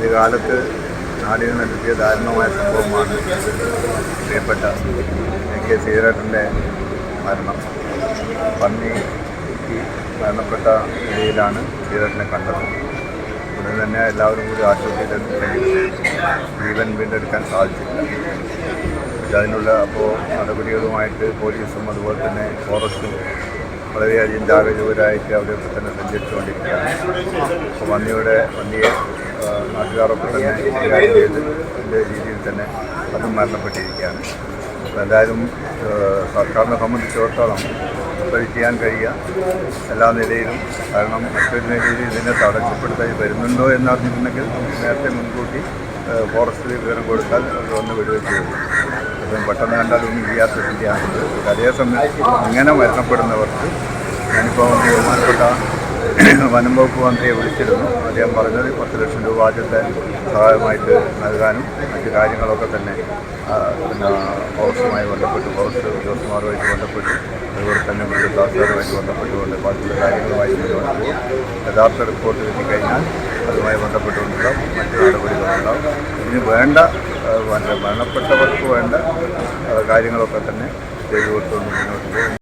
ആദ്യകാലത്ത് നാടിന് നൽകിയ ദാരുണമായ സംഭവമാണ് പ്രിയപ്പെട്ട എ കെ ശ്രീധരേട്ടന്റെ മരണം. പന്നി മരണപ്പെട്ട നിലയിലാണ് ശ്രീധരനെ കണ്ടത്. ഉടനെ തന്നെ എല്ലാവരും കൂടി ആശുപത്രിയിൽ ജീവൻ വീണ്ടെടുക്കാൻ സാധിച്ചില്ല. പക്ഷെ അതിനുള്ള അപ്പോൾ നടപടികളുമായിട്ട് പോലീസും അതുപോലെ തന്നെ ഫോറസ്റ്റും വളരെയധികം ജാഗരൂകരായിട്ട് അവിടെയൊക്കെ തന്നെ സഞ്ചരിച്ചുകൊണ്ടിരിക്കുകയാണ്. അപ്പോൾ വന്നിയുടെ വന്നിയെ നാട്ടുകാരൊക്കെ തന്നെ രീതിയിൽ തന്നെ അതും മരണപ്പെട്ടിരിക്കുകയാണ്. അപ്പോൾ എന്തായാലും സർക്കാരിനെ സംബന്ധിച്ചിടത്തോളം ഇപ്പോൾ ചെയ്യാൻ കഴിയുക. എല്ലാ നിലയിലും കാരണം മറ്റൊരു നിലയിൽ ഇതിനെ തടസ്സപ്പെടുത്തായി വരുന്നുണ്ടോ എന്നറിഞ്ഞിട്ടുണ്ടെങ്കിൽ നേരത്തെ മുൻകൂട്ടി ഫോറസ്റ്റ് ഫോറസ്റ്റിൽ വിവരം കൊടുത്താൽ അത് വന്ന് വിടുകയും ചെയ്യും. പെട്ടെന്ന് കണ്ടാൽ ഒന്നും ചെയ്യാത്ത സ്ഥിതിയാണുള്ളത് അതേസമയം ഇങ്ങനെ മരണപ്പെടുന്നവർക്ക് ഞാനിപ്പോൾ ബഹുമാനപ്പെട്ട വനം വകുപ്പ് മന്ത്രിയെ വിളിച്ചിരുന്നു. അദ്ദേഹം പറഞ്ഞത് പത്ത് ലക്ഷം രൂപ ആദ്യത്തെ സഹായമായിട്ട് നൽകാനും മറ്റു കാര്യങ്ങളൊക്കെ തന്നെ പിന്നെ ഫോറസ്റ്റുമായി ബന്ധപ്പെട്ട് ഫോറസ്റ്റ് ഉദ്യോഗസ്ഥന്മാരുമായിട്ട് ബന്ധപ്പെട്ട് അതുപോലെ തന്നെ മൃഗദാസുകാരുമായിട്ട് ബന്ധപ്പെട്ടുകൊണ്ട് ബാക്കിയുള്ള കാര്യങ്ങളുമായി മുന്നോട്ട് യഥാർത്ഥ റിപ്പോർട്ട് കിട്ടിക്കഴിഞ്ഞാൽ അതുമായി ബന്ധപ്പെട്ടുകൊണ്ടുള്ള മറ്റു നടപടികളുണ്ടാവും. ഇതിന് വേണ്ട മരണപ്പെട്ടവർക്ക് വേണ്ട കാര്യങ്ങളൊക്കെ തന്നെ ചെയ്തു കൊടുത്തുകൊണ്ട് മുന്നോട്ട് പോകും.